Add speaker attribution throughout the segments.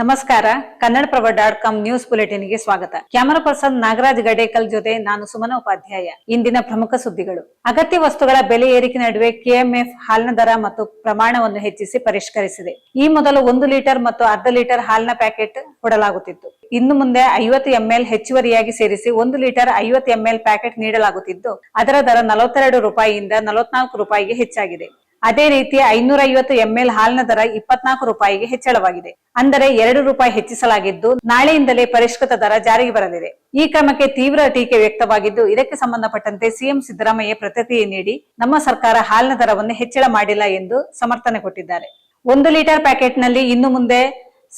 Speaker 1: ನಮಸ್ಕಾರ Kannadaprabha dot com news ಬುಲೆಟಿನ್ಗೆ ಸ್ವಾಗತ ಕ್ಯಾಮರಾ ಪರ್ಸನ್ ನಾಗರಾಜ್ ಗಡೇಕಲ್ ಜೊತೆ ನಾನು ಸುಮನ ಉಪಾಧ್ಯಾಯ ಇಂದಿನ ಪ್ರಮುಖ ಸುದ್ದಿಗಳು ಅಗತ್ಯ ವಸ್ತುಗಳ ಬೆಲೆ ಏರಿಕೆ ನಡುವೆ ಕೆಎಂಎಫ್ ಹಾಲಿನ ದರ ಮತ್ತು ಪ್ರಮಾಣವನ್ನು ಹೆಚ್ಚಿಸಿ ಪರಿಷ್ಕರಿಸಿದೆ ಈ ಮೊದಲು ಒಂದು ಲೀಟರ್ ಮತ್ತು ಅರ್ಧ ಲೀಟರ್ ಹಾಲಿನ ಪ್ಯಾಕೆಟ್ ಕೊಡಲಾಗುತ್ತಿತ್ತು ಇನ್ನು ಮುಂದೆ ಐವತ್ತು ಎಂಎಲ್ ಹೆಚ್ಚುವರಿಯಾಗಿ ಸೇರಿಸಿ ಒಂದು ಲೀಟರ್ ಐವತ್ತು ಎಂಎಲ್ ಪ್ಯಾಕೆಟ್ ನೀಡಲಾಗುತ್ತಿದ್ದು ಅದರ ದರ ನಲವತ್ತೆರಡು ರೂಪಾಯಿಯಿಂದ ನಲವತ್ನಾಲ್ಕು ರೂಪಾಯಿಗೆ ಹೆಚ್ಚಾಗಿದೆ ಅದೇ ರೀತಿ ಐನೂರ ಐವತ್ತು ಎಂಎಲ್ ಹಾಲಿನ ದರ ಇಪ್ಪತ್ನಾಲ್ಕು ರೂಪಾಯಿಗೆ ಹೆಚ್ಚಳವಾಗಿದೆ ಅಂದರೆ ಎರಡು ರೂಪಾಯಿ ಹೆಚ್ಚಿಸಲಾಗಿದ್ದು ನಾಳೆಯಿಂದಲೇ ಪರಿಷ್ಕೃತ ದರ ಜಾರಿಗೆ ಬರಲಿದೆ ಈ ಕ್ರಮಕ್ಕೆ ತೀವ್ರ ಟೀಕೆ ವ್ಯಕ್ತವಾಗಿದ್ದು ಇದಕ್ಕೆ ಸಂಬಂಧಪಟ್ಟಂತೆ ಸಿಎಂ ಸಿದ್ದರಾಮಯ್ಯ ಪ್ರತಿಕ್ರಿಯೆ ನೀಡಿ ನಮ್ಮ ಸರ್ಕಾರ ಹಾಲಿನ ದರವನ್ನು ಹೆಚ್ಚಳ ಮಾಡಿಲ್ಲ ಎಂದು ಸಮರ್ಥನೆ ಕೊಟ್ಟಿದ್ದಾರೆ ಒಂದು ಲೀಟರ್ ಪ್ಯಾಕೆಟ್ನಲ್ಲಿ ಇನ್ನು ಮುಂದೆ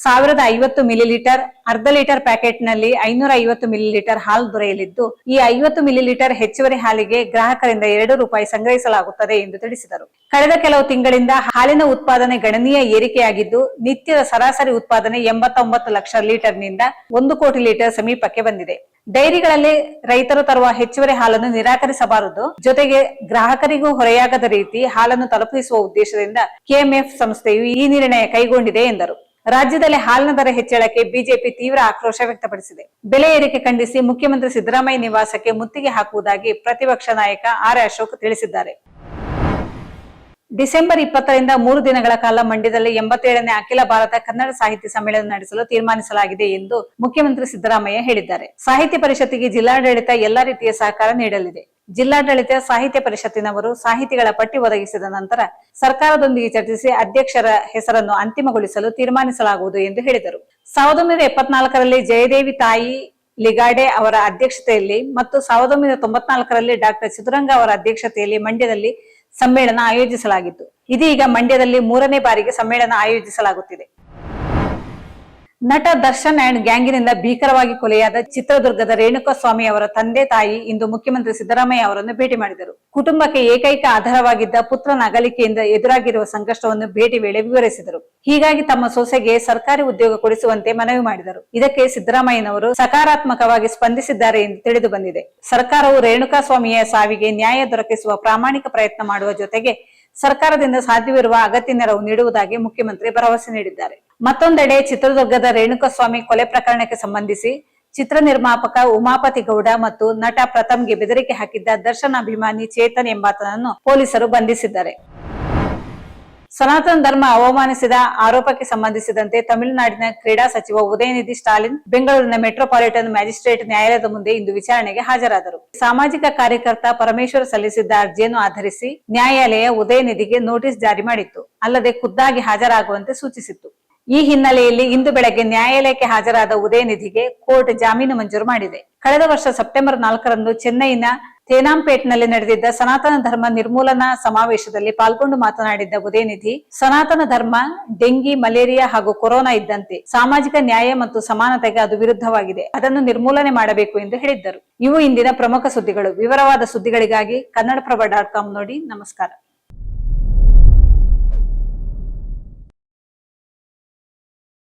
Speaker 1: ಸಾವಿರದ ಐವತ್ತು ಮಿಲಿ ಲೀಟರ್ ಅರ್ಧ ಲೀಟರ್ ಪ್ಯಾಕೆಟ್ ನಲ್ಲಿ ಐನೂರ ಐವತ್ತು ಮಿಲಿ ಲೀಟರ್ ಹಾಲು ದೊರೆಯಲಿದ್ದು ಈ ಐವತ್ತು ಮಿಲಿ ಲೀಟರ್ ಹೆಚ್ಚುವರಿ ಹಾಲಿಗೆ ಗ್ರಾಹಕರಿಂದ ಎರಡು ರೂಪಾಯಿ ಸಂಗ್ರಹಿಸಲಾಗುತ್ತದೆ ಎಂದು ತಿಳಿಸಿದರು ಕಳೆದ ಕೆಲವು ತಿಂಗಳಿಂದ ಹಾಲಿನ ಉತ್ಪಾದನೆ ಗಣನೀಯ ಏರಿಕೆಯಾಗಿದ್ದು ನಿತ್ಯದ ಸರಾಸರಿ ಉತ್ಪಾದನೆ ಎಂಬತ್ತೊಂಬತ್ತು ಲಕ್ಷ ಲೀಟರ್ ನಿಂದ ಒಂದು ಕೋಟಿ ಲೀಟರ್ ಸಮೀಪಕ್ಕೆ ಬಂದಿದೆ ಡೈರಿಗಳಲ್ಲಿ ರೈತರು ತರುವ ಹೆಚ್ಚುವರಿ ಹಾಲನ್ನು ನಿರಾಕರಿಸಬಾರದು ಜೊತೆಗೆ ಗ್ರಾಹಕರಿಗೂ ಹೊರೆಯಾಗದ ರೀತಿ ಹಾಲನ್ನು ತಲುಪಿಸುವ ಉದ್ದೇಶದಿಂದ ಕೆಎಂಎಫ್ ಸಂಸ್ಥೆಯು ಈ ನಿರ್ಣಯ ಕೈಗೊಂಡಿದೆ ಎಂದರು ರಾಜ್ಯದಲ್ಲಿ ಹಾಲಿನ ದರ ಹೆಚ್ಚಳಕ್ಕೆ ಬಿಜೆಪಿ ತೀವ್ರ ಆಕ್ರೋಶ ವ್ಯಕ್ತಪಡಿಸಿದೆ ಬೆಲೆ ಏರಿಕೆ ಖಂಡಿಸಿ ಮುಖ್ಯಮಂತ್ರಿ ಸಿದ್ದರಾಮಯ್ಯ ನಿವಾಸಕ್ಕೆ ಮುತ್ತಿಗೆ ಹಾಕುವುದಾಗಿ ಪ್ರತಿಪಕ್ಷ ನಾಯಕ ಆರ್ ಅಶೋಕ್ ತಿಳಿಸಿದ್ದಾರೆ ಡಿಸೆಂಬರ್ ಇಪ್ಪತ್ತರಿಂದ ಮೂರು ದಿನಗಳ ಕಾಲ ಮಂಡ್ಯದಲ್ಲಿ ಎಂಬತ್ತೇಳನೇ ಅಖಿಲ ಭಾರತ ಕನ್ನಡ ಸಾಹಿತ್ಯ ಸಮ್ಮೇಳನ ನಡೆಸಲು ತೀರ್ಮಾನಿಸಲಾಗಿದೆ ಎಂದು ಮುಖ್ಯಮಂತ್ರಿ ಸಿದ್ದರಾಮಯ್ಯ ಹೇಳಿದ್ದಾರೆ ಸಾಹಿತ್ಯ ಪರಿಷತ್ತಿಗೆ ಜಿಲ್ಲಾಡಳಿತ ಎಲ್ಲಾ ರೀತಿಯ ಸಹಕಾರ ನೀಡಲಿದೆ ಜಿಲ್ಲಾಡಳಿತ ಸಾಹಿತ್ಯ ಪರಿಷತ್ತಿನವರು ಸಾಹಿತಿಗಳ ಪಟ್ಟಿ ಒದಗಿಸಿದ ನಂತರ ಸರ್ಕಾರದೊಂದಿಗೆ ಚರ್ಚಿಸಿ ಅಧ್ಯಕ್ಷರ ಹೆಸರನ್ನು ಅಂತಿಮಗೊಳಿಸಲು ತೀರ್ಮಾನಿಸಲಾಗುವುದು ಎಂದು ಹೇಳಿದರು ಸಾವಿರದ ಒಂಬೈನೂರ ಎಪ್ಪತ್ನಾಲ್ಕರಲ್ಲಿ ಜಯದೇವಿ ತಾಯಿ ಲಿಗಾಡೆ ಅವರ ಅಧ್ಯಕ್ಷತೆಯಲ್ಲಿ ಮತ್ತು ಸಾವಿರದ ಒಂಬೈನೂರ ತೊಂಬತ್ನಾಲ್ಕರಲ್ಲಿ ಡಾಕ್ಟರ್ ಚಿದುರಂಗ ಅವರ ಅಧ್ಯಕ್ಷತೆಯಲ್ಲಿ ಮಂಡ್ಯದಲ್ಲಿ ಸಮ್ಮೇಳನ ಆಯೋಜಿಸಲಾಗಿತ್ತು ಇದೀಗ ಮಂಡ್ಯದಲ್ಲಿ ಮೂರನೇ ಬಾರಿಗೆ ಸಮ್ಮೇಳನ ಆಯೋಜಿಸಲಾಗುತ್ತಿದೆ ನಟ ದರ್ಶನ್ ಅಂಡ್ ಗ್ಯಾಂಗಿನಿಂದ ಭೀಕರವಾಗಿ ಕೊಲೆಯಾದ ಚಿತ್ರದುರ್ಗದ ರೇಣುಕಾಸ್ವಾಮಿ ಅವರ ತಂದೆ ತಾಯಿ ಇಂದು ಮುಖ್ಯಮಂತ್ರಿ ಸಿದ್ದರಾಮಯ್ಯ ಅವರನ್ನು ಭೇಟಿ ಮಾಡಿದರು ಕುಟುಂಬಕ್ಕೆ ಏಕೈಕ ಆಧಾರವಾಗಿದ್ದ ಪುತ್ರನ ಅಗಲಿಕೆಯಿಂದ ಎದುರಾಗಿರುವ ಸಂಕಷ್ಟವನ್ನು ಭೇಟಿ ವೇಳೆ ವಿವರಿಸಿದರು ಹೀಗಾಗಿ ತಮ್ಮ ಸೊಸೆಗೆ ಸರ್ಕಾರಿ ಉದ್ಯೋಗ ಕೊಡಿಸುವಂತೆ ಮನವಿ ಮಾಡಿದರು ಇದಕ್ಕೆ ಸಿದ್ದರಾಮಯ್ಯನವರು ಸಕಾರಾತ್ಮಕವಾಗಿ ಸ್ಪಂದಿಸಿದ್ದಾರೆ ಎಂದು ತಿಳಿದು ಬಂದಿದೆ ಸರ್ಕಾರವು ರೇಣುಕಾಸ್ವಾಮಿಯ ಸಾವಿಗೆ ನ್ಯಾಯ ದೊರಕಿಸುವ ಪ್ರಾಮಾಣಿಕ ಪ್ರಯತ್ನ ಮಾಡುವ ಜೊತೆಗೆ ಸರ್ಕಾರದಿಂದ ಸಾಧ್ಯವಿರುವ ಅಗತ್ಯ ನೆರವು ನೀಡುವುದಾಗಿ ಮುಖ್ಯಮಂತ್ರಿ ಭರವಸೆ ನೀಡಿದ್ದಾರೆ ಮತ್ತೊಂದೆಡೆ ಚಿತ್ರದುರ್ಗದ ರೇಣುಕಸ್ವಾಮಿ ಕೊಲೆ ಪ್ರಕರಣಕ್ಕೆ ಸಂಬಂಧಿಸಿ ಚಿತ್ರ ನಿರ್ಮಾಪಕ ಉಮಾಪತಿ ಗೌಡ ಮತ್ತು ನಟ ಪ್ರಥಮ್ಗೆ ಬೆದರಿಕೆ ಹಾಕಿದ್ದ ದರ್ಶನ್ ಅಭಿಮಾನಿ ಚೇತನ್ ಎಂಬಾತನನ್ನು ಪೊಲೀಸರು ಬಂಧಿಸಿದ್ದಾರೆ ಸನಾತನ ಧರ್ಮ ಅವಮಾನಿಸಿದ ಆರೋಪಕ್ಕೆ ಸಂಬಂಧಿಸಿದಂತೆ ತಮಿಳುನಾಡಿನ ಕ್ರೀಡಾ ಸಚಿವ ಉದಯನಿಧಿ ಸ್ಟಾಲಿನ್ ಬೆಂಗಳೂರಿನ ಮೆಟ್ರೋಪಾಲಿಟನ್ ಮ್ಯಾಜಿಸ್ಟ್ರೇಟ್ ನ್ಯಾಯಾಲಯದ ಮುಂದೆ ಇಂದು ವಿಚಾರಣೆಗೆ ಹಾಜರಾದರು ಸಾಮಾಜಿಕ ಕಾರ್ಯಕರ್ತ ಪರಮೇಶ್ವರ್ ಸಲ್ಲಿಸಿದ್ದ ಅರ್ಜಿಯನ್ನು ಆಧರಿಸಿ ನ್ಯಾಯಾಲಯ ಉದಯನಿಧಿಗೆ ನೋಟಿಸ್ ಜಾರಿ ಮಾಡಿತ್ತು ಅಲ್ಲದೆ ಖುದ್ದಾಗಿ ಹಾಜರಾಗುವಂತೆ ಸೂಚಿಸಿತ್ತು ಈ ಹಿನ್ನೆಲೆಯಲ್ಲಿ ಇಂದು ಬೆಳಗ್ಗೆ ನ್ಯಾಯಾಲಯಕ್ಕೆ ಹಾಜರಾದ ಉದಯನಿಧಿಗೆ ಕೋರ್ಟ್ ಜಾಮೀನು ಮಂಜೂರು ಮಾಡಿದೆ ಕಳೆದ ವರ್ಷ ಸೆಪ್ಟೆಂಬರ್ ನಾಲ್ಕರಂದು ಚೆನ್ನೈನ ತೇನಾಂಪೇಟ್ನಲ್ಲಿ ನಡೆದಿದ್ದ ಸನಾತನ ಧರ್ಮ ನಿರ್ಮೂಲನಾ ಸಮಾವೇಶದಲ್ಲಿ ಪಾಲ್ಗೊಂಡು ಮಾತನಾಡಿದ್ದ ಉದಯನಿಧಿ ಸನಾತನ ಧರ್ಮ ಡೆಂಗಿ ಮಲೇರಿಯಾ ಹಾಗೂ ಕೊರೋನಾ ಇದ್ದಂತೆ ಸಾಮಾಜಿಕ ನ್ಯಾಯ ಮತ್ತು ಸಮಾನತೆಗೆ ಅದು ವಿರುದ್ಧವಾಗಿದೆ ಅದನ್ನು ನಿರ್ಮೂಲನೆ ಮಾಡಬೇಕು ಎಂದು ಹೇಳಿದ್ದರು ಇವು ಇಂದಿನ ಪ್ರಮುಖ ಸುದ್ದಿಗಳು ವಿವರವಾದ ಸುದ್ದಿಗಳಿಗಾಗಿ ಕನ್ನಡಪ್ರಭ ಡಾಟ್ ಕಾಮ್ ನೋಡಿ ನಮಸ್ಕಾರ